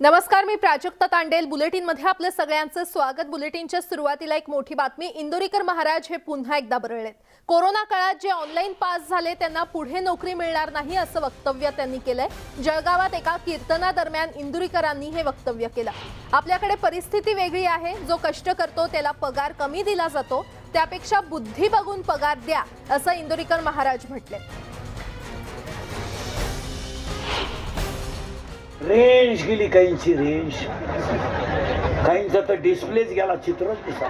नमस्कार मी प्राजक्ता तांडेल. बुलेटिनमध्ये आपलं सगळ्यांचं स्वागत. बुलेटिनच्या सुरुवातीला एक मोठी बातमी इंदोरीकर महाराज हे पुन्हा एकदा बरळलेत. कोरोना काळात जे ऑनलाईन पास झाले त्यांना पुढे नोकरी मिळणार नाही असं वक्तव्य त्यांनी केलंय. जळगावात एका कीर्तनादरम्यान इंदुरीकरांनी हे वक्तव्य केलं. आपल्याकडे परिस्थिती वेगळी आहे. जो कष्ट करतो त्याला पगार कमी दिला जातो. त्यापेक्षा बुद्धी बघून पगार द्या असं इंदोरीकर महाराज म्हटले. रेंज गेली काहींची रेंज काहींचा तर डिस्प्लेच गेला चित्रच दिसा.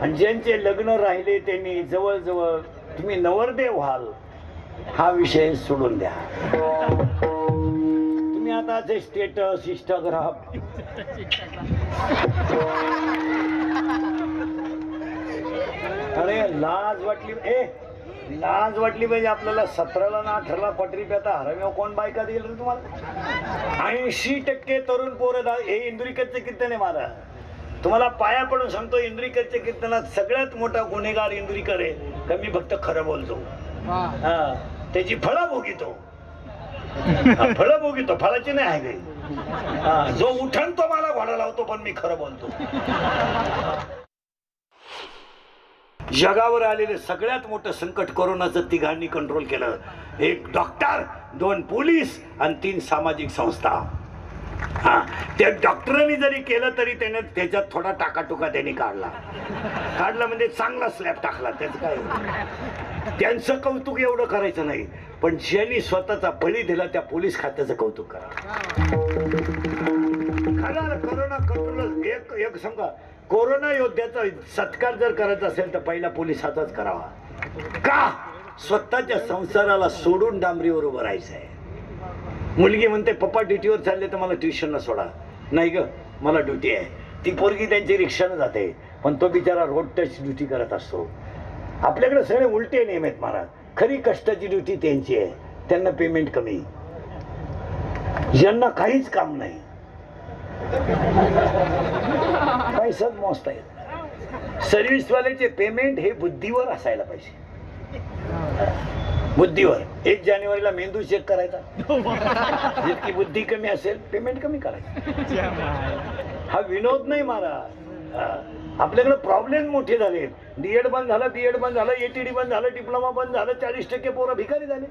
आणि ज्यांचे लग्न राहिले त्यांनी जवळजवळ तुम्ही नवरदेव व्हाल हा विषय सोडून द्या. तुम्ही आता जे स्टेटस इंस्टाग्राम अरे लाज वाटली. ए लाज वाटली पाहिजे आपल्याला. सतराला ना अठराला पटरी पेता हरमेव कोण बायका देईल रे तुम्हाला? ऐंशी टक्के तरुण पोरं हे इंद्रिकरचे कीर्तन आहे माझा. तुम्हाला पाया पडून सांगतो इंद्रिकरच्या कीर्तनात सगळ्यात मोठा गुन्हेगार इंद्रिकर आहे. का मी फक्त खरं बोलतो. हा. त्याची फळं भोगितो. फळं भोगितो. फळाची नाही आहे काही. जो उठण तो मला घोडा लावतो पण मी खरं बोलतो. जगावर आलेलं सगळ्यात मोठं संकट कोरोनाचं तिघांनी कंट्रोल केलं. एक डॉक्टर दोन पोलीस आणि तीन सामाजिक संस्था. हा त्या डॉक्टरांनी जरी केलं तरी त्याने त्याच्यात थोडा टाकाटुका त्यांनी काढला. काढला म्हणजे चांगला स्लॅब टाकला त्याचं काय? त्यांचं कौतुक एवढं करायचं नाही पण ज्यांनी स्वतःचा बळी दिला त्या पोलीस खात्याचं कौतुक करा. खरं कोरोना कंट्रोल एक एक सांगा कोरोना योद्ध्याचा सत्कार जर करायचा असेल तर पहिला पोलिसाचाच करावा. का? स्वतःच्या संसाराला सोडून डांबरीवर उभं राहायचंय. आहे मुलगी म्हणते पप्पा ड्युटीवर चालले तर मला ट्युशनला सोडा. नाही ग मला ड्युटी आहे. ती पोरगी त्यांची रिक्षानं जाते पण तो बिचारा रोड टच ड्युटी करत असतो. आपल्याकडे सगळे उलटे नियम आहेत महाराज. खरी कष्टाची ड्युटी त्यांची आहे. त्यांना पेमेंट कमी. ज्यांना काहीच काम नाही. पैसाच मोजता येत सर्व्हिसवाल्याचे पेमेंट हे बुद्धीवर असायला पाहिजे. बुद्धीवर. एक जानेवारीला मेंदू चेक करायचा. जितकी बुद्धी कमी असेल पेमेंट कमी करायचं. हा विनोद नाही महाराज. आपल्याकडे प्रॉब्लेम मोठे झाले. डीएड बंद झालं बीएड बंद झालं एटीडी बंद झालं डिप्लोमा बंद झालं चाळीस टक्के पोरं भिकारी झाले.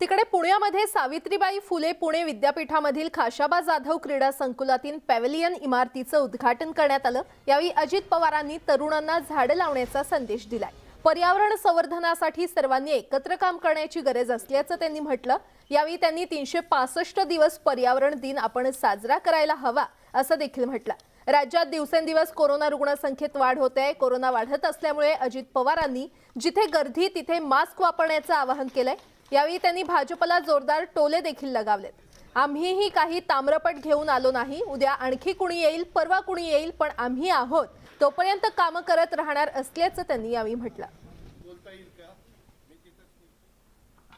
तिकडे पुण्यामध्ये सावित्रीबाई फुले पुणे विद्यापीठामधील खाशाबा जाधव क्रीडा संकुलातील पॅव्हलियन इमारतीचं उद्घाटन करण्यात आलं. यावेळी अजित पवारांनी तरुणांना झाडं लावण्याचा संदेश दिलाय. पर्यावरण संवर्धनासाठी सर्वांनी एकत्र काम करण्याची गरज असल्याचं त्यांनी म्हटलं. यावेळी त्यांनी तीनशे पासष्ट दिवस पर्यावरण दिन आपण साजरा करायला हवा असं देखील म्हटलं. राज्यात दिवसेंदिवस कोरोना रुग्णसंख्येत वाढ होते आहे कोरोना वाढत असल्यामुळे अजित पवारांनी जिथे गर्दी तिथे मास्क वापरण्याचं आवाहन केलंय. यावेळी त्यांनी भाजपला जोरदार टोले देखील लगावलेत. आम्हीही काही ताम्रपट घेऊन आलो नाही. उद्या आणखी कुणी येईल परवा कुणी येईल पण आम्ही आहोत. तोपर्यंत कामं करत राहणार असल्याचं त्यांनी यावेळी म्हटलं.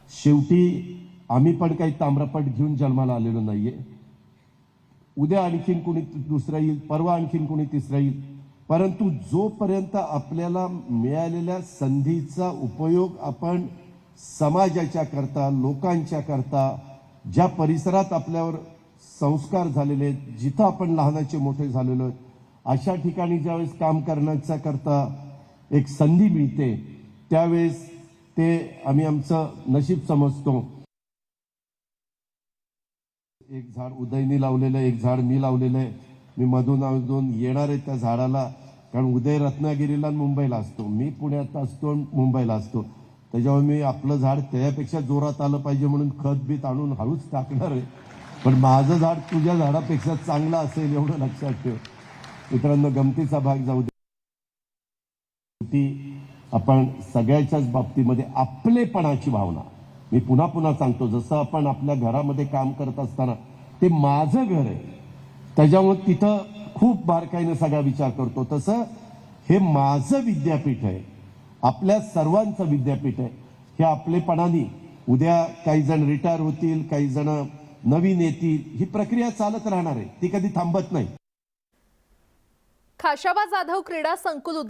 शेवटी आम्ही पण काही ताम्रपट घेऊन जन्माला आलेलो नाहीये. उद्या आणखीन कुणी दुसरा येईल परवा आणखीन कुणी तिसरा येईल. परंतु जोपर्यंत आपल्याला मिळालेल्या संधीचा उपयोग आपण समाजाच्या करता लोकांच्या करता ज्या परिसरात आपल्यावर संस्कार झालेले आहेत जिथं आपण लहानाचे मोठे झालेलो आहेत अशा ठिकाणी ज्यावेळेस काम करण्याच्या करता एक संधी मिळते त्यावेळेस ते आम्ही आमचं नशीब समजतो. एक झाड उदयनी लावलेलं आहे एक झाड मी लावलेलं आहे. मी मधून अधून येणार आहे त्या झाडाला कारण उदय रत्नागिरीला मुंबईला असतो. मी पुण्यात असतो मुंबईला असतो. त्याच्यामुळे मी आपलं झाड त्याच्यापेक्षा जोरात आलं पाहिजे म्हणून खत बीत आणून हळूच टाकणार आहे. पण माझं झाड तुझ्या झाडापेक्षा चांगलं असेल एवढं लक्षात ठेव. मित्रांनो गमतीचा भाग जाऊ दे. आपण सगळ्याच्याच बाबतीमध्ये आपलेपणाची भावना. मी पुन्हा पुन्हा सांगतो जसं आपण आपल्या घरामध्ये काम करत असताना ते माझं घर आहे. त्याच्यामुळे तिथं खूप बारकाईने सगळा विचार करतो. तसं हे माझं विद्यापीठ आहे. आपल्या सर्वांचं विद्यापीठ आहे. हे आपलेपणाने उद्या काही जण रिटायर होतील काही जण नवीन येतील. ही प्रक्रिया चालत राहणार आहे. ती कधी थांबत नाही. खाशाबा जाधव क्रीडा संकुल